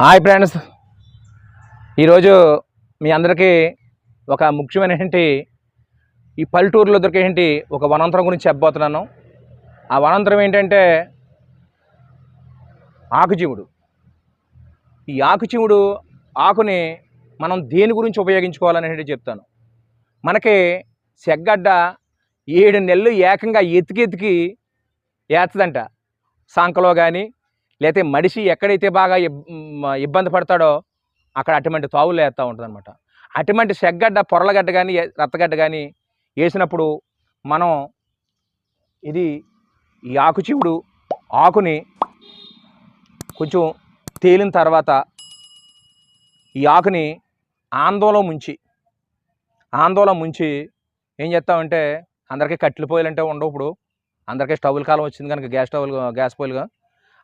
Hi friends. ఈరోజు మీ అందరికీ ఒక ముఖ్యమైనటువంటి ఈ పల్లెటూరులో దొరికేటువంటి ఒక వనాంతరం గురించి చెప్పబోతున్నాను. ఆ వనాంతరం ఏంటంటే ఆకుజీవుడు ఈ ఆకుజీవుడు ఆకుని మనం దేని గురించి ఉపయోగించుకోవాలనేది చెప్తాను. మనకి సెగ్గడ్డ ఏడు నెలలు ఏకంగా ఎతికి ఎతికి ఏత్తదంట సంకలో కానీ లేకపోతే మనిషి ఎక్కడైతే బాగా ఇబ్బంది పడతాడో అక్కడ అటువంటి తావులు వేస్తూ ఉంటుందన్నమాట. అటువంటి సెగ్గడ్డ పొరలగడ్డ కానీ రత్తగడ్డ కానీ వేసినప్పుడు మనం ఇది ఈ ఆకుచీవుడు ఆకుని కొంచెం తేలిన తర్వాత ఈ ఆకుని ఆందోళన ముంచి ఆందోళన ముంచి ఏం చేస్తామంటే అందరికీ కట్టెల పొయ్యిలు అంటే ఉండవు ఇప్పుడు. అందరికీ స్టవ్ల కాలం వచ్చింది కనుక గ్యాస్ స్టవ్లు గ్యాస్ పొయ్యిలుగా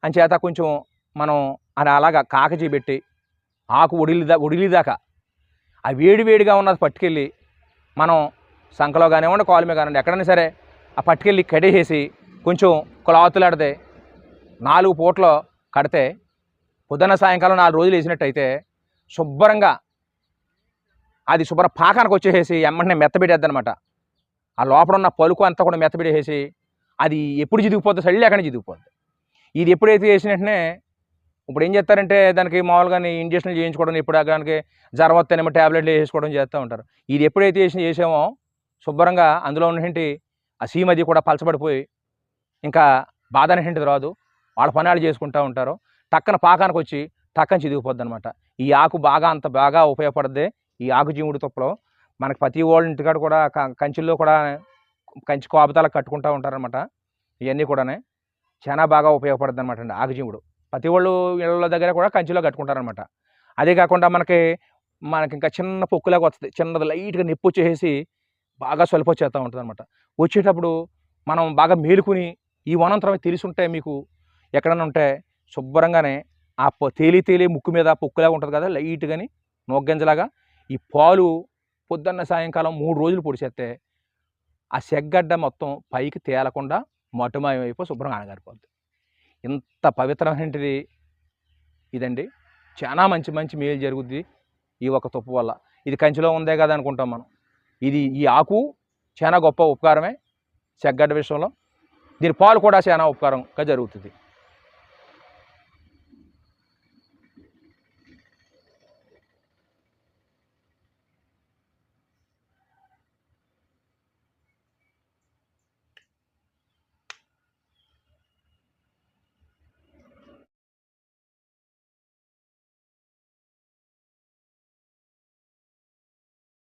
అంచేత కొంచెం మనం అది అలాగా కాకజీ పెట్టి ఆకు ఒడిలిదా ఒడిలిదాకా ఆ వేడి వేడిగా ఉన్నది పట్టుకెళ్ళి మనం సంకలో కానివ్వండి కాలమే కానివ్వండి ఎక్కడైనా సరే ఆ పట్టుకెళ్ళి కడేసేసి కొంచెం క్లాత్లాడితే నాలుగు పూటలు కడితే పొద్దున్న సాయంకాలం నాలుగు రోజులు వేసినట్టయితే శుభ్రంగా అది శుభ్ర పాకానికి వచ్చేసేసి ఎమ్మంటే మెత్తబెట్టేద్దనమాట ఆ లోపల ఉన్న పలుకు అంతా కూడా మెత్తబెట్టేసేసి అది ఎప్పుడు చిదిగిపోతుంది చల్లి ఎక్కడ చిదిగిపోతుంది ఇది ఎప్పుడైతే వేసిన వెంటనే ఇప్పుడు ఏం చేస్తారంటే దానికి మామూలుగా ఇంజక్షన్లు చేయించుకోవడం ఇప్పుడు దానికి జ్వరం వస్తేనేమో ట్యాబ్లెట్లు వేసుకోవడం చేస్తూ ఉంటారు. ఇది ఎప్పుడైతే వేసి చేసామో శుభ్రంగా అందులో ఉన్నటువంటి ఆ సీమది కూడా పలచబడిపోయి ఇంకా బాధ అనేటువంటిది రాదు. వాళ్ళ పనాలు చేసుకుంటూ ఉంటారు. టక్కన పాకానికి వచ్చి టక్కన చిదిగిపోద్ది అనమాట ఈ ఆకు బాగా అంత బాగా ఉపయోగపడుద్ది. ఈ ఆకు జీవుడి తుప్పలో మనకి ప్రతి వాళ్ళ ఇంటికాడ కూడా క- కూడా కంచి కోపతాలకు కట్టుకుంటూ ఉంటారనమాట ఇవన్నీ కూడానే. చాలా బాగా ఉపయోగపడుతుంది అనమాట అండి ఆగజీవుడు ప్రతి వాళ్ళు ఇళ్ళ దగ్గర కూడా కంచిలో కట్టుకుంటారనమాట అదే కాకుండా మనకి మనకి ఇంకా చిన్న పొక్కులాగా వస్తుంది. చిన్నది లైట్గా నొప్పి వచ్చేసి బాగా సొలిప వచ్చేస్తూ ఉంటుంది అనమాట వచ్చేటప్పుడు మనం బాగా మేలుకుని ఈ వనంతరం తెలిసి ఉంటే మీకు ఎక్కడైనా ఉంటే శుభ్రంగానే ఆ పొ- తేలి తేలి ముక్కు మీద పొక్కులాగా ఉంటుంది కదా లైట్గాని నోగ్గంజలాగా ఈ పాలు పొద్దున్న సాయంకాలం మూడు రోజులు పొడిచేస్తే ఆ సెగ్గడ్డ మొత్తం పైకి తేలకుండా మటుమాయం శుభ్రం శుభ్రంగా అణగారిపోద్ది ఇంత పవిత్రమైనది ఇదండి. చాలా మంచి మంచి మేలు జరుగుద్ది ఈ ఒక తుప్పు వల్ల. ఇది కంచిలో ఉందే కదా అనుకుంటాం మనం. ఇది ఈ ఆకు చాలా గొప్ప ఉపకారమే. చెగ్గడ్డ విషయంలో. దీని పాలు కూడా చాలా ఉపకారంగా జరుగుతుంది.